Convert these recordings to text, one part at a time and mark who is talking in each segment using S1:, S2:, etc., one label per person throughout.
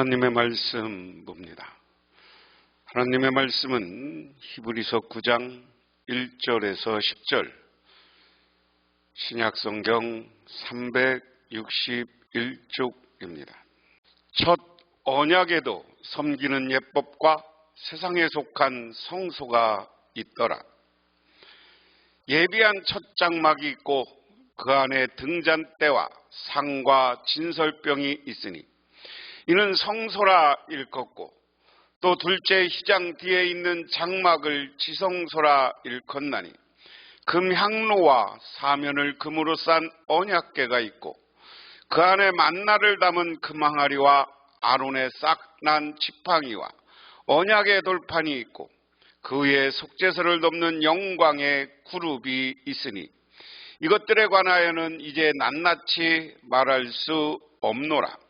S1: 하나님의 말씀 봅니다. 하나님의 말씀은 히브리서 9장 1절에서 10절 신약성경 361쪽입니다. 첫 언약에도 섬기는 예법과 세상에 속한 성소가 있더라. 예비한 첫 장막이 있고 그 안에 등잔대와 상과 진설병이 있으니 이는 성소라 일컫고 또 둘째 희장 뒤에 있는 장막을 지성소라 일컫나니 금향로와 사면을 금으로 싼 언약계가 있고 그 안에 만나를 담은 금항아리와 아론의 싹 난 지팡이와 언약의 돌판이 있고 그 위에 속죄서를 덮는 영광의 그룹이 있으니 이것들에 관하여는 이제 낱낱이 말할 수 없노라.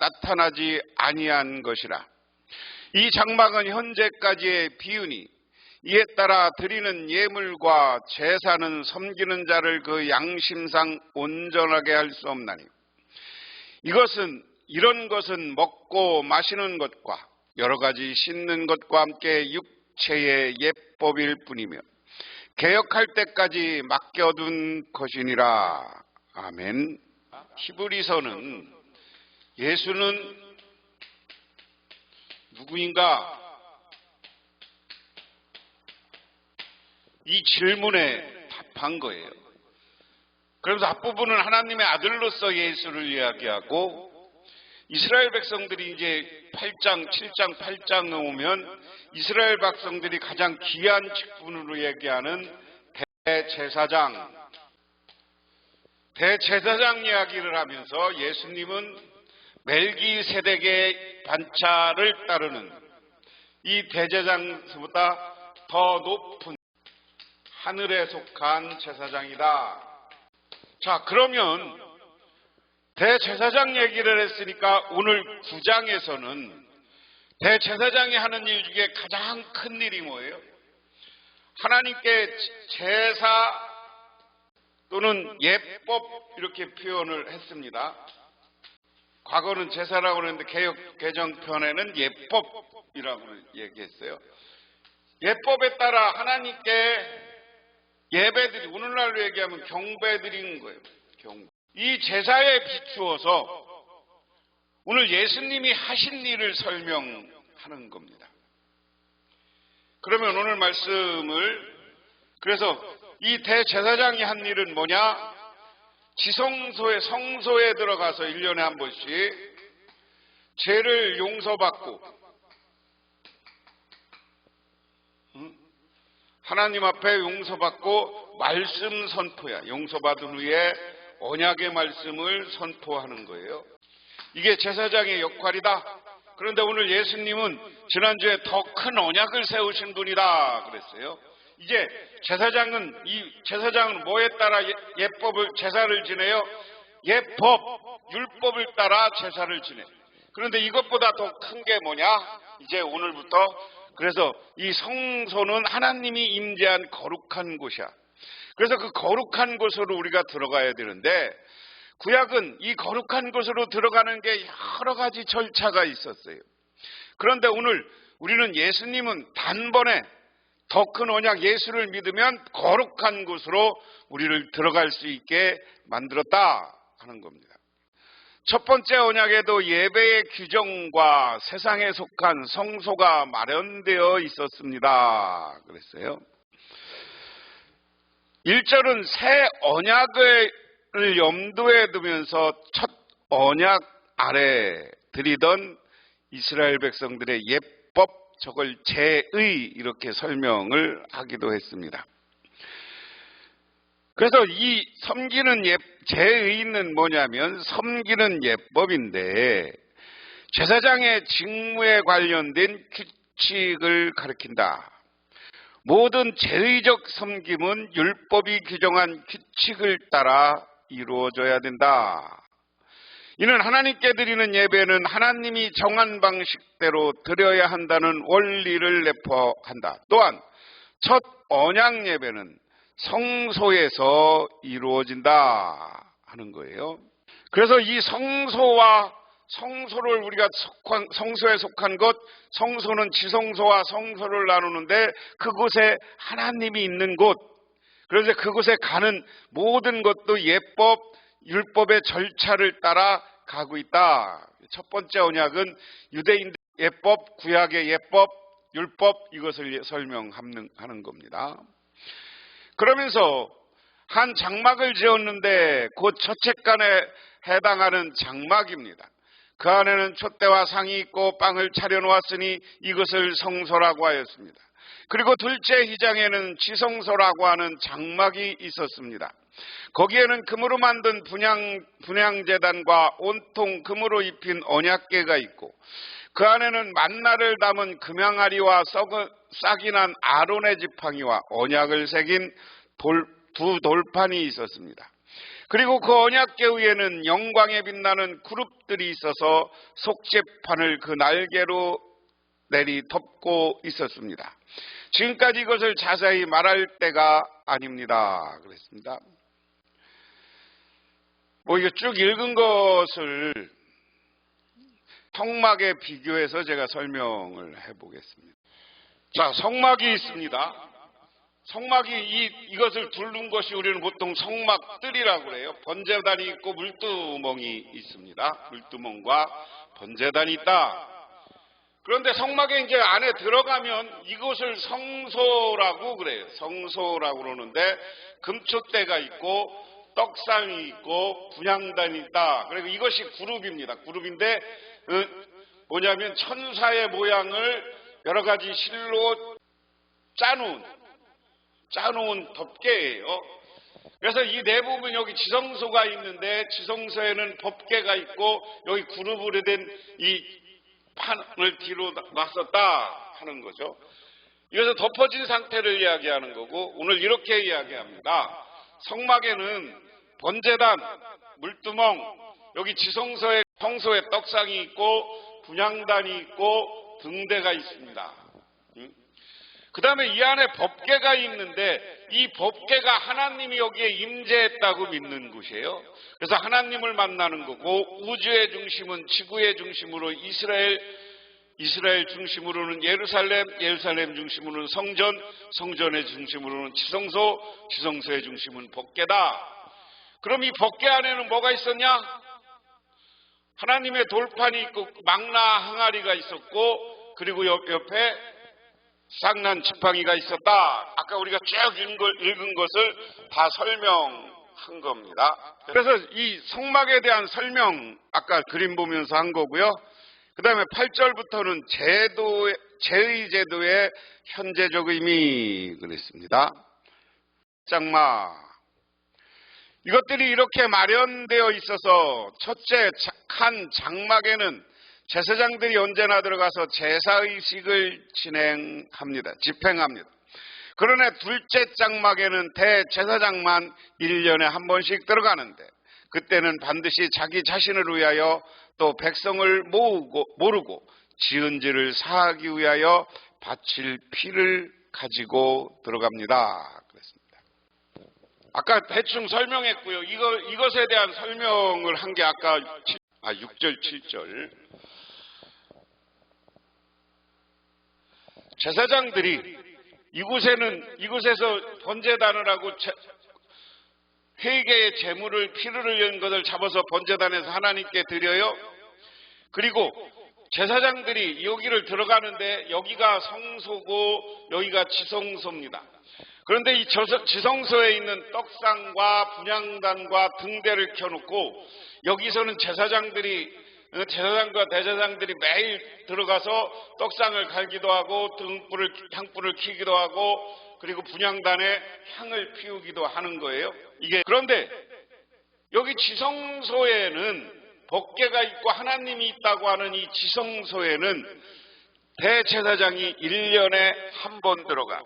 S1: 나타나지 아니한 것이라. 이 장막은 현재까지의 비운이 이에 따라 드리는 예물과 제사는 섬기는 자를 그 양심상 온전하게 할 수 없나니 이것은 이런 것은 먹고 마시는 것과 여러 가지 씻는 것과 함께 육체의 예법일 뿐이며 개혁할 때까지 맡겨둔 것이니라. 아멘. 히브리서는 예수는 누구인가? 이 질문에 답한 거예요. 그래서 앞부분은 하나님의 아들로서 예수를 이야기하고 이스라엘 백성들이 이제 8장, 7장, 8장에 오면 이스라엘 백성들이 가장 귀한 직분으로 얘기하는 대제사장, 대제사장 이야기를 하면서 예수님은 멜기세덱의 반차를 따르는 이 대제사장보다 더 높은 하늘에 속한 제사장이다. 자, 그러면 대제사장 얘기를 했으니까 오늘 9장에서는 대제사장이 하는 일 중에 가장 큰 일이 뭐예요? 하나님께 제사 또는 예법 이렇게 표현을 했습니다. 과거는 제사라고 그랬는데 개혁 개정편에는 예법이라고 얘기했어요. 예법에 따라 하나님께 예배들이 오늘날로 얘기하면 경배드리는 거예요. 경배. 이 제사에 비추어서 오늘 예수님이 하신 일을 설명하는 겁니다. 그러면 오늘 말씀을 그래서 이 대제사장이 한 일은 뭐냐? 지성소에 성소에 들어가서 1년에 한 번씩 죄를 용서받고 하나님 앞에 용서받고 말씀 선포야. 용서받은 후에 언약의 말씀을 선포하는 거예요. 이게 제사장의 역할이다. 그런데 오늘 예수님은 지난주에 더 큰 언약을 세우신 분이다 그랬어요. 이제 제사장은 이 제사장은 뭐에 따라 예, 예법을 제사를 지내요? 예법 율법을 따라 제사를 지내. 그런데 이것보다 더 큰 게 뭐냐? 이제 오늘부터 그래서 이 성소는 하나님이 임재한 거룩한 곳이야. 그래서 그 거룩한 곳으로 우리가 들어가야 되는데 구약은 이 거룩한 곳으로 들어가는 게 여러 가지 절차가 있었어요. 그런데 오늘 우리는 예수님은 단번에 더 큰 언약 예수를 믿으면 거룩한 곳으로 우리를 들어갈 수 있게 만들었다 하는 겁니다. 첫 번째 언약에도 예배의 규정과 세상에 속한 성소가 마련되어 있었습니다. 그랬어요. 1절은 새 언약을 염두에 두면서 첫 언약 아래 드리던 이스라엘 백성들의 예법 저걸 제의 이렇게 설명을 하기도 했습니다. 그래서 이 섬기는 예, 제의는 뭐냐면 섬기는 예법인데 제사장의 직무에 관련된 규칙을 가리킨다. 모든 제의적 섬김은 율법이 규정한 규칙을 따라 이루어져야 된다. 이는 하나님께 드리는 예배는 하나님이 정한 방식대로 드려야 한다는 원리를 내포한다. 또한 첫 언약 예배는 성소에서 이루어진다 하는 거예요. 그래서 이 성소와 성소를 우리가 속한, 성소에 속한 것, 성소는 지성소와 성소를 나누는데 그곳에 하나님이 있는 곳, 그래서 그곳에 가는 모든 것도 예법, 율법의 절차를 따라 가고 있다. 첫 번째 언약은 유대인들 예법, 구약의 예법, 율법 이것을 설명하는 겁니다. 그러면서 한 장막을 지었는데 곧 첫책간에 해당하는 장막입니다. 그 안에는 촛대와 상이 있고 빵을 차려놓았으니 이것을 성소라고 하였습니다. 그리고 둘째 희장에는 지성소라고 하는 장막이 있었습니다. 거기에는 금으로 만든 분양, 분양재단과 온통 금으로 입힌 언약계가 있고 그 안에는 만나를 담은 금양아리와 썩은, 싹이 난 아론의 지팡이와 언약을 새긴 돌, 두 돌판이 있었습니다. 그리고 그 언약계 위에는 영광에 빛나는 그룹들이 있어서 속죄판을 그 날개로 내리 덮고 있었습니다. 지금까지 이것을 자세히 말할 때가 아닙니다. 그랬습니다. 뭐 이거 쭉 읽은 것을 성막에 비교해서 제가 설명을 해보겠습니다. 자, 성막이 있습니다. 성막이 이, 이것을 둘른 것이 우리는 보통 성막들이라고 그래요. 번제단이 있고 물두멍이 있습니다. 물두멍과 번제단이 있다. 그런데 성막에 이제 안에 들어가면 이곳을 성소라고 그래요. 성소라고 그러는데 금초대가 있고 떡상이 있고 분양단이 있다. 그리고 이것이 그룹입니다. 그룹인데 어, 뭐냐면 천사의 모양을 여러 가지 실로 짜놓은 짜놓은 덮개예요. 그래서 이 내부분 여기 지성소가 있는데 지성소에는 법계가 있고 여기 그룹으로 된 이 판을 뒤로 놨었다 하는 거죠. 이것은 덮어진 상태를 이야기하는 거고 오늘 이렇게 이야기합니다. 성막에는 번제단, 물두멍, 여기 지성소에 성소에 떡상이 있고 분양단이 있고 등대가 있습니다. 그 다음에 이 안에 법계가 있는데 이 법계가 하나님이 여기에 임재했다고 믿는 곳이에요. 그래서 하나님을 만나는 거고 우주의 중심은 지구의 중심으로 이스라엘 이스라엘 중심으로는 예루살렘, 예루살렘 중심으로는 성전, 성전의 중심으로는 지성소, 지성소의 중심은 법계다. 그럼 이 법계 안에는 뭐가 있었냐? 하나님의 돌판이 있고 망라 항아리가 있었고 그리고 옆, 옆에 쌍난 지팡이가 있었다. 아까 우리가 쭉 읽은 것을 다 설명한 겁니다. 그래서 이 성막에 대한 설명 아까 그림 보면서 한 거고요. 그 다음에 8절부터는 제도의, 제의 제도의 현재적 의미 그랬습니다. 장마 이것들이 이렇게 마련되어 있어서 첫째 칸 장막에는 제사장들이 언제나 들어가서 제사의식을 진행합니다. 집행합니다. 그러나 둘째 장막에는 대제사장만 1년에 한 번씩 들어가는데 그때는 반드시 자기 자신을 위하여 또 백성을 모으고, 모르고 지은지를 사하기 위하여 바칠 피를 가지고 들어갑니다. 아까 대충 설명했고요. 이거, 이것에 대한 설명을 한 게 아까 7, 아, 6절, 7절. 제사장들이 이곳에는, 이곳에서 번제단을 하고 회개의 재물을 피를 흘린 것을 잡아서 번제단에서 하나님께 드려요. 그리고 제사장들이 여기를 들어가는데 여기가 성소고 여기가 지성소입니다. 그런데 이 지성소에 있는 떡상과 분양단과 등대를 켜놓고 여기서는 제사장들이 어, 제사장과 대제사장들이 매일 들어가서 떡상을 갈기도 하고 등불을 향불을 켜기도 하고 그리고 분양단에 향을 피우기도 하는 거예요. 이게 그런데 여기 지성소에는 법계가 있고 하나님이 있다고 하는 이 지성소에는 대제사장이 1년에 한 번 들어가.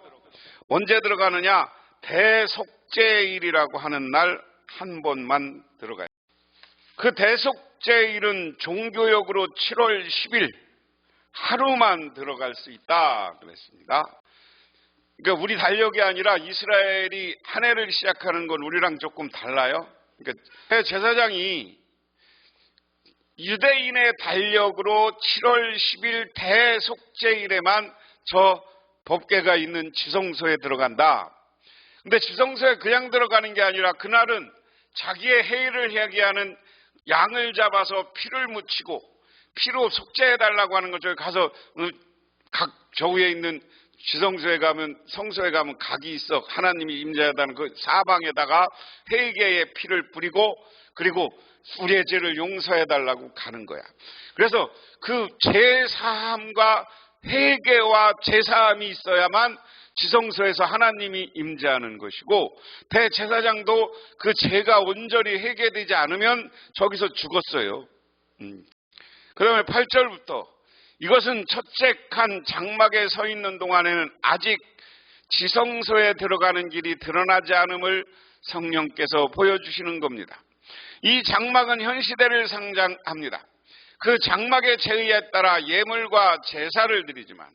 S1: 언제 들어가느냐? 대속제일이라고 하는 날 한 번만 들어가요. 그 대속제일은 종교역으로 7월 10일 하루만 들어갈 수 있다 그랬습니다. 그러니까 우리 달력이 아니라 이스라엘이 한 해를 시작하는 건 우리랑 조금 달라요. 그러니까 제사장이 유대인의 달력으로 7월 10일 대속제일에만 저 법계가 있는 지성소에 들어간다. 근데 지성소에 그냥 들어가는 게 아니라 그날은 자기의 해일을 해야기하는 양을 잡아서 피를 묻히고 피로 속죄해달라고 하는 거죠. 가서 어, 각 저위에 있는 지성소에 가면 성소에 가면 각이 있어 하나님이 임재하다는 그 사방에다가 회개의 피를 뿌리고 그리고 우리의 죄를 용서해 달라고 가는 거야. 그래서 그 제사함과 회개와 제사함이 있어야만 지성소에서 하나님이 임재하는 것이고 대제사장도 그 죄가 온전히 회개되지 않으면 저기서 죽었어요. 음. 그 다음에 8절부터 이것은 첫째 칸 장막에 서 있는 동안에는 아직 지성소에 들어가는 길이 드러나지 않음을 성령께서 보여주시는 겁니다. 이 장막은 현 시대를 상장합니다. 그 장막의 제의에 따라 예물과 제사를 드리지만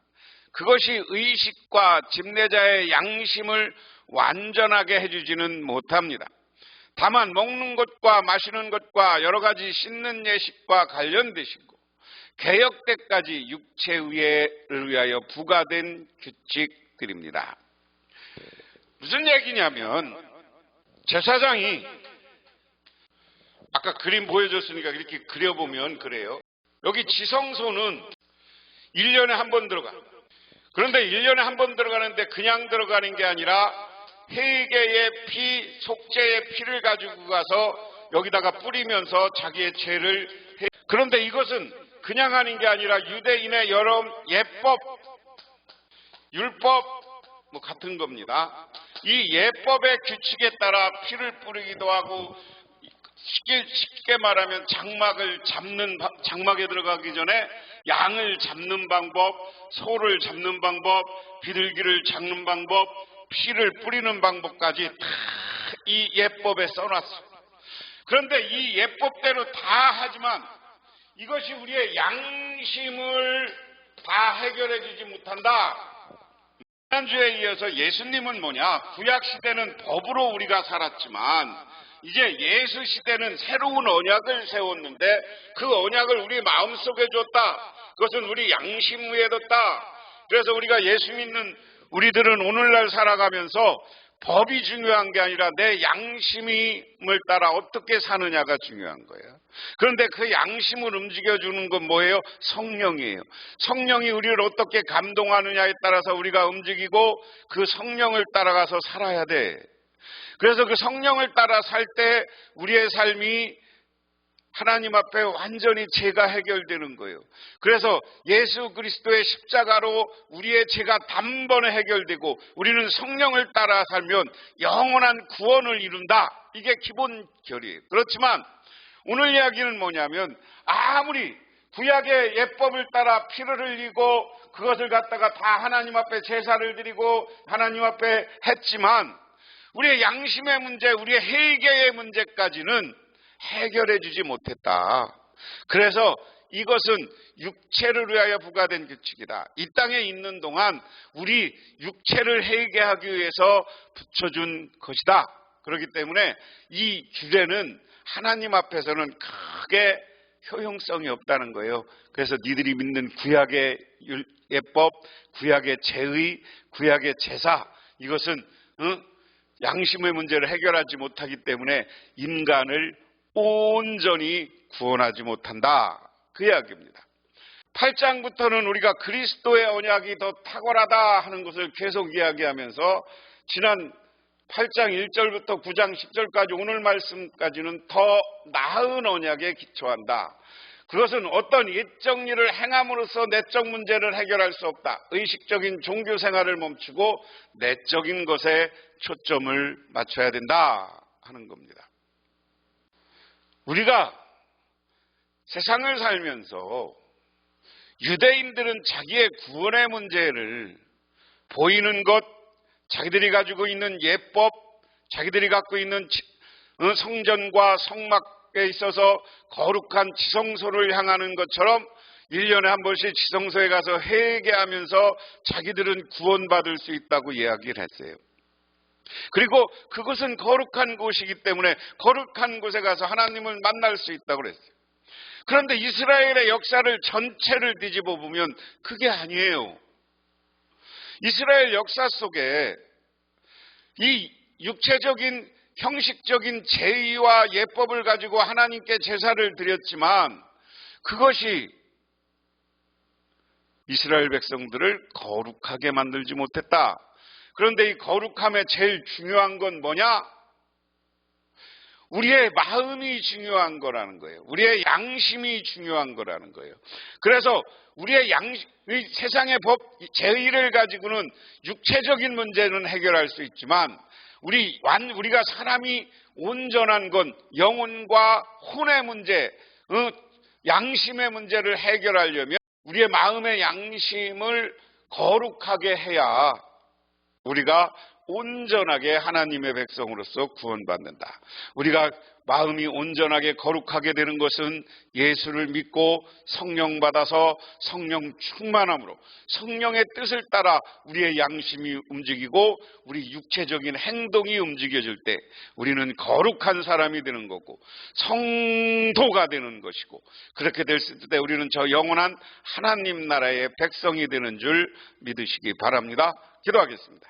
S1: 그것이 의식과 집내자의 양심을 완전하게 해주지는 못합니다. 다만 먹는 것과 마시는 것과 여러 가지 씻는 예식과 관련되시고 개혁 때까지 육체의회를 위하여 부과된 규칙들입니다. 무슨 얘기냐면 제사장이 아까 그림 보여줬으니까 이렇게 그려보면 그래요. 여기 지성소는 1년에 한 번 들어가. 그런데 1년에 한 번 들어가는데 그냥 들어가는 게 아니라 회개의 피, 속죄의 피를 가지고 가서 여기다가 뿌리면서 자기의 죄를 해. 그런데 이것은 그냥 하는 게 아니라 유대인의 여러 예법, 율법, 뭐 같은 겁니다. 이 예법의 규칙에 따라 피를 뿌리기도 하고 쉽게, 말하면 장막을 잡는, 장막에 들어가기 전에 양을 잡는 방법, 소를 잡는 방법, 비둘기를 잡는 방법, 피를 뿌리는 방법까지 다 이 예법에 써놨어. 그런데 이 예법대로 다 하지만 이것이 우리의 양심을 다 해결해 주지 못한다. 지난주에 이어서 예수님은 뭐냐? 구약 시대는 법으로 우리가 살았지만 이제 예수 시대는 새로운 언약을 세웠는데 그 언약을 우리 마음속에 줬다. 그것은 우리 양심 위에 뒀다. 그래서 우리가 예수 믿는 우리들은 오늘날 살아가면서 법이 중요한 게 아니라 내 양심을 따라 어떻게 사느냐가 중요한 거예요. 그런데 그 양심을 움직여주는 건 뭐예요? 성령이에요. 성령이 우리를 어떻게 감동하느냐에 따라서 우리가 움직이고 그 성령을 따라가서 살아야 돼. 그래서 그 성령을 따라 살 때 우리의 삶이 하나님 앞에 완전히 죄가 해결되는 거예요. 그래서 예수 그리스도의 십자가로 우리의 죄가 단번에 해결되고 우리는 성령을 따라 살면 영원한 구원을 이룬다. 이게 기본 결이에요. 그렇지만 오늘 이야기는 뭐냐면 아무리 구약의 예법을 따라 피를 흘리고 그것을 갖다가 다 하나님 앞에 제사를 드리고 하나님 앞에 했지만 우리의 양심의 문제, 우리의 회개의 문제까지는 해결해 주지 못했다. 그래서 이것은 육체를 위하여 부과된 규칙이다. 이 땅에 있는 동안 우리 육체를 회개하기 위해서 붙여준 것이다. 그렇기 때문에 이 규례는 하나님 앞에서는 크게 효용성이 없다는 거예요. 그래서 니들이 믿는 구약의 예법, 구약의 제의, 구약의 제사 이것은 어? 양심의 문제를 해결하지 못하기 때문에 인간을 온전히 구원하지 못한다. 그 이야기입니다. 8장부터는 우리가 그리스도의 언약이 더 탁월하다 하는 것을 계속 이야기하면서 지난 8장 1절부터 9장 10절까지 오늘 말씀까지는 더 나은 언약에 기초한다. 그것은 어떤 일을 행함으로써 내적 문제를 해결할 수 없다. 의식적인 종교 생활을 멈추고 내적인 것에 초점을 맞춰야 된다 하는 겁니다. 우리가 세상을 살면서 유대인들은 자기의 구원의 문제를 보이는 것, 자기들이 가지고 있는 예법, 자기들이 갖고 있는 지- 어, 성전과 성막에 있어서 거룩한 지성소를 향하는 것처럼 1년에 한 번씩 지성소에 가서 회개하면서 자기들은 구원받을 수 있다고 이야기를 했어요. 그리고 그것은 거룩한 곳이기 때문에 거룩한 곳에 가서 하나님을 만날 수 있다고 그랬어요. 그런데 이스라엘의 역사를 전체를 뒤집어 보면 그게 아니에요. 이스라엘 역사 속에 이 육체적인 형식적인 제의와 예법을 가지고 하나님께 제사를 드렸지만 그것이 이스라엘 백성들을 거룩하게 만들지 못했다. 그런데 이 거룩함의 제일 중요한 건 뭐냐? 우리의 마음이 중요한 거라는 거예요. 우리의 양심이 중요한 거라는 거예요. 그래서 우리의 양심, 이 세상의 법, 제의를 가지고는 육체적인 문제는 해결할 수 있지만 우리 완 우리가 사람이 온전한 건 영혼과 혼의 문제, 어, 양심의 문제를 해결하려면 우리의 마음의 양심을 거룩하게 해야 우리가 온전하게 하나님의 백성으로서 구원받는다. 우리가 마음이 온전하게 거룩하게 되는 것은 예수를 믿고 성령 받아서 성령 충만함으로 성령의 뜻을 따라 우리의 양심이 움직이고 우리 육체적인 행동이 움직여질 때 우리는 거룩한 사람이 되는 거고 성도가 되는 것이고 그렇게 됐을 때 우리는 저 영원한 하나님 나라의 백성이 되는 줄 믿으시기 바랍니다. 기도하겠습니다.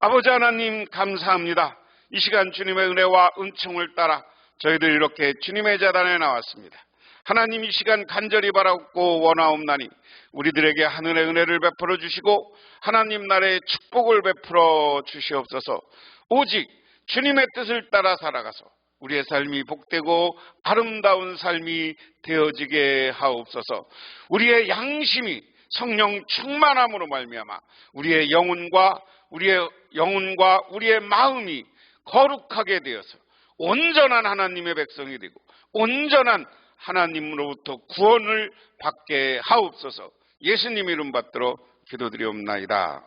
S1: 아버지 하나님 감사합니다. 이 시간 주님의 은혜와 은총을 따라 저희들 이렇게 주님의 재단에 나왔습니다. 하나님 이 시간 간절히 바라고 원하옵나니 우리들에게 하늘의 은혜를 베풀어 주시고 하나님 나라의 축복을 베풀어 주시옵소서 오직 주님의 뜻을 따라 살아가서 우리의 삶이 복되고 아름다운 삶이 되어지게 하옵소서 우리의 양심이 성령 충만함으로 말미암아 우리의 영혼과 우리의 영혼과 우리의 마음이 거룩하게 되어서 온전한 하나님의 백성이 되고 온전한 하나님으로부터 구원을 받게 하옵소서 예수님 이름 받들어 기도드리옵나이다.